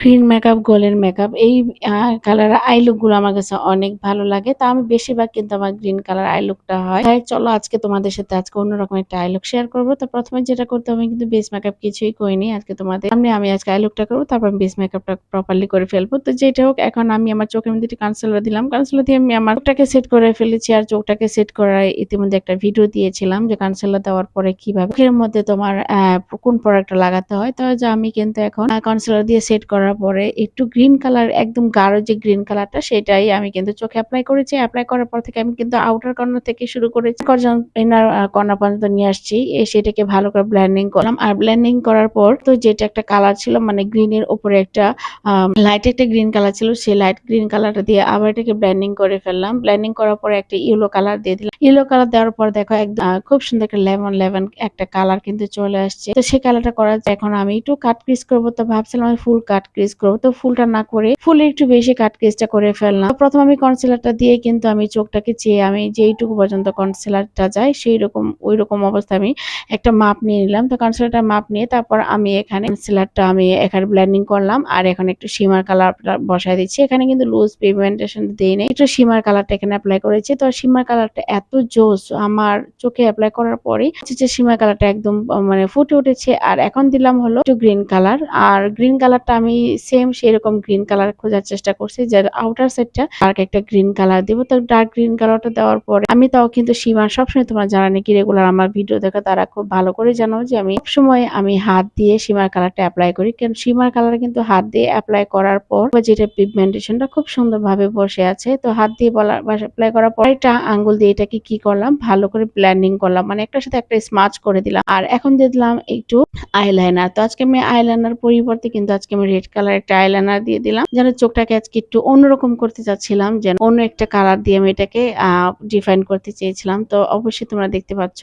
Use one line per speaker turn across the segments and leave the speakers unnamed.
Green makeup, golden makeup এই colour eye লুকগুলো আমার কাছে অনেক ভালো লাগে। তা আমি বেশিরভাগ কিন্তু আমার গ্রিন কালার আই লুকটা হয়। তাই চলো আজকে তোমাদের সাথে আজকে অন্যরকম একটা আই লুক শেয়ার করব তো প্রথমে যেটা করতে হবে কিন্তু বেস মেকআপ কিছুই করিনি। আজকে তোমাদের সামনে আমি আজকে আই লুকটা করব। তারপর আমি বেস মেকআপটা প্রপারলি করে ফেলব। তো যেটা হোক এখন আমি আমার চোখের মধ্যে কনসিলার দিলাম। কনসিলার দিয়ে আমি আমার চোখটাকে সেট করে ফেলেছি আর চোখটাকে সেট করার ইতিমধ্যে একটা ভিডিও দিয়েছিলাম যে কনসিলার দেওয়ার পরে কীভাবে চোখের মধ্যে তোমার কোন প্রোডাক্টটা লাগাতে হয়। তো আমি কিন্তু এখন আ কনসিলার দিয়ে সেট করার পরে একটু গ্রিন কালার একদম গাঢ় যে গ্রিন কালারটা সেটাই আমি কিন্তু চোখে অ্যাপ্লাই করেছি। অ্যাপ্লাই করার পর থেকে আমি কিন্তু আউটার কর্নার থেকে শুরু করেছি ইনার কর্নার পর্যন্ত নিয়ে আসছি। সেটাকে ভালো করে ব্ল্যান্ডিং করলাম। আর ব্ল্যান্ডিং করার পর তো যেটা একটা কালার ছিল মানে গ্রিন এর উপরে একটা লাইট একটা গ্রিন কালার ছিল, সেই লাইট গ্রিন কালারটা দিয়ে আবার এটাকে ব্ল্যান্ডিং করে ফেললাম। ব্ল্যান্ডিং করার পরে একটা ইয়েলো কালার দিয়ে দিলাম। ইয়েলো কালার দেওয়ার পর দেখো একদম খুব সুন্দর একটা লেমন লেমন একটা কালার কিন্তু চলে আসছে। তো সেই কালারটা করার, এখন আমি একটু কাট ক্রিজ করব তো ভাবছিলাম আমি ফুল কাট ক্রিজ করব। তো ফুলটা না করে ফুলে একটু বেশি কাট ক্রিজটা করে ফেললাম। প্রথমে আমি কনসিলারটা দিয়ে কিন্তু আমি চোখটাকে চেয়ে আমি যেইটুকু পর্যন্ত কনসিলারটা যায় সেই রকম ওই রকম অবস্থায় আমি একটা মাপ নিয়ে নিলাম। তো কনসিলারটা মাপ নিয়ে তারপর আমি এখানে কনসিলারটা আমি এখানে ব্লেন্ডিং করলাম আর এখানে একটু শিমার কালারটা বসায় দিচ্ছি। এখানে কিন্তু লুজ পিগমেন্টেশন দেই নেই একটু শিমার কালারটা এখানে অ্যাপ্লাই করেছি। তো শিমার কালারটা এত জোস, আমার চোখে অ্যাপ্লাই করার পরে যে শিমার কালারটা একদম মানে ফুটে উঠেছে আর এখন দিলাম হলো একটু গ্রিন কালার আর গ্রিন কালারটা আমি সেম সেরকম গ্রিন কালার খোঁজার চেষ্টা করছি, যার আউটার সাইডটা ডার্ক একটা গ্রিন কালার দিব। তো ডার্ক গ্রিন কালারটা দেওয়ার পরে আমি তাও কিন্তু সীমা সবসময় তোমরা জানা নাকি রেগুলার আমার ভিডিও দেখো, তারা খুব ভালো করে জানো যে আমি সবসময় আমি হাত দিয়ে সীমার কালারটা অ্যাপ্লাই করি। কারণ সীমার কালার কিন্তু হাত দিয়ে অ্যাপ্লাই করার পর যেটা পিগমেন্টেশনটা খুব সুন্দরভাবে বসে আছে। তো হাত দিয়ে বলা অ্যাপ্লাই করার পর একটা আঙ্গুল দিয়ে এটাকে কি করলাম? ভালো করে ব্ল্যান্ডিং করলাম। মানে একটার সাথে একটা স্মাচ করে দিলাম। আর এখন দিয়ে দিলাম একটু আইলাইনার তো আজকে আমি আইলাইনার পরিবর্তে কিন্তু আজকে আমি রেড কালার একটা আইলাইনার দিয়ে দিলাম। যেন চোখটাকে আজকে একটু অন্যরকম করতে চাচ্ছিলাম, যেন অন্য একটা কালার দিয়ে আমি এটাকে ডিফাইন করতে চেয়েছিলাম। তো অবশ্যই তোমরা দেখতে পাচ্ছ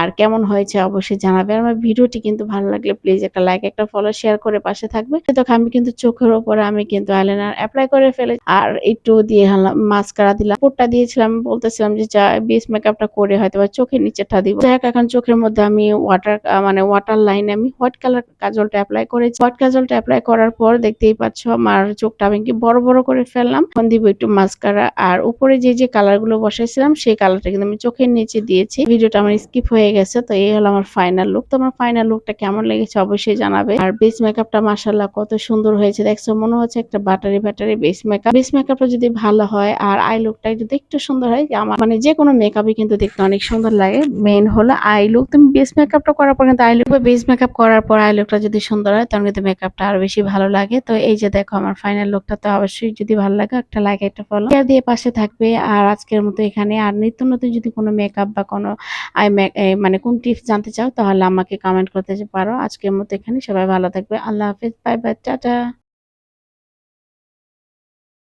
আর কেমন হয়েছে অবশ্যই জানাবে। আমার ভিডিওটি কিন্তু ভালো লাগলে প্লিজ একটা লাইক একটা ফলো শেয়ার করে পাশে থাকবে। দেখো আমি কিন্তু চোখের ওপরে আমি কিন্তু আইলাইনার অ্যাপ্লাই করে ফেলে আর একটু দিয়ে মাস্কারা দিলাম। পোটটা দিয়েছিলাম, বলতেছিলাম যে বেস মেকআপটা করে হয়তো বা চোখের নিচেটা দিব। দেখ এখন চোখের মধ্যে আমি ওয়াটার মানে ওয়াটার লাইনে আমি হোয়াইট কালার কাজলটা অ্যাপ্লাই করেছি। হোয়াইট কাজলটা অ্যাপ্লাই করার পর দেখতেই পাচ্ছ। আমার চোখটা আমি কি বড় বড় করে ফেললাম। এখন দিব একটু মাস্কারা। আর উপরে যে যে কালারগুলো বসাইছিলাম, সেই কালারটা কিন্তু আমি চোখের নিচে দিয়েছি। ভিডিওটা আমার স্কিপ হয়ে গেছে, তো এই হলো আমার ফাইনাল লুক তো আমার ফাইনাল লুকটা কেমন লেগেছে অবশ্যই জানাবে। আর বেস মেকআপটা মাসাল্লাহ কত সুন্দর হয়েছে। দেখছ, মনে হচ্ছে একটা buttery battery base makeup base মেকআপটা যদি ভালো হয়, আর আই লুকটা যদি একটু সুন্দর হয় আমার মানে যে কোনো মেকআপই কিন্তু দেখতে অনেক সুন্দর লাগে। মেইন হলো আই লুক তুমি বেস মেকআপটা করার পর কিন্তু আই লুক বেস মেকআপ করার পর আই লুকটা যদি সুন্দর হয় তখন কিন্তু মেকআপটা আরও বেশি ভালো লাগে। তো এই যে দেখো আমার ফাইনাল লুকটা তো অবশ্যই যদি ভালো লাগে একটা লাইক একটা ফলো দিয়ে পাশে থাকবে। আর আজকের মতো এখানে। আর নিত্য নতুন যদি কোনো মেকআপ বা কোনো মানে কোন টিপস জানতে চাও, তাহলে আমাকে কমেন্ট করতে পারো। আজকের মতো এখানে। সবাই ভালো থাকবে। আল্লাহ হাফিজ। Bye bye tata.